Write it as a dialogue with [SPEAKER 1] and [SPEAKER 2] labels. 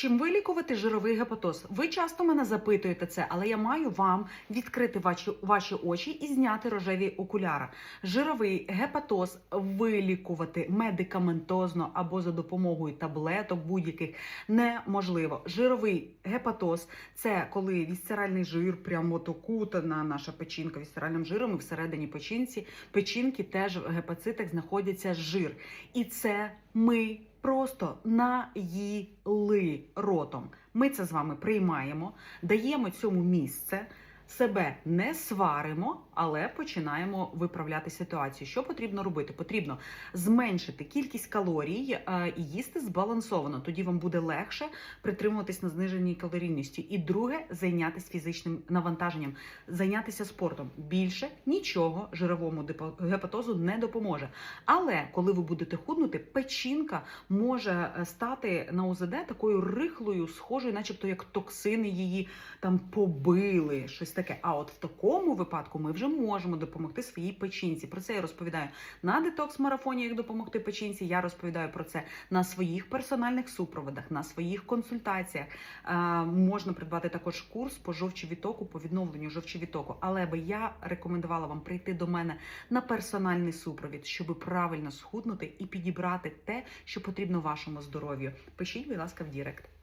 [SPEAKER 1] Чим вилікувати жировий гепатоз? Ви часто мене запитуєте це, але я маю вам відкрити ваші, ваші очі і зняти рожеві окуляри. Жировий гепатоз вилікувати медикаментозно або за допомогою таблеток будь-яких неможливо. Жировий гепатоз це коли вісцеральний жир, прямо окутана наша печінка вісцеральним жиром, і всередині печінці печінки теж в гепацитах знаходиться жир. І це ми просто наїли ротом. Ми це з вами приймаємо, даємо цьому місце. Себе не сваримо, але починаємо виправляти ситуацію. Що потрібно робити? Потрібно зменшити кількість калорій е, і їсти збалансовано. Тоді вам буде легше притримуватись на зниженій калорійності. І друге, зайнятися фізичним навантаженням, зайнятися спортом. Більше нічого жировому гепатозу не допоможе. Але коли ви будете худнути, печінка може е, стати на ОЗД такою рихлою, схожою, начебто як токсини її там побили, щось таке. А от в такому випадку ми вже можемо допомогти своїй печінці. Про це я розповідаю на детокс-марафоні, як допомогти печінці. Я розповідаю про це на своїх персональних супроводах, на своїх консультаціях. Е, можна придбати також курс по жовчовітоку, по відновленню жовчовітоку. Але би я рекомендувала вам прийти до мене на персональний супровід, щоб правильно схуднути і підібрати те, що потрібно вашому здоров'ю. Пишіть, будь ласка, в Дірект.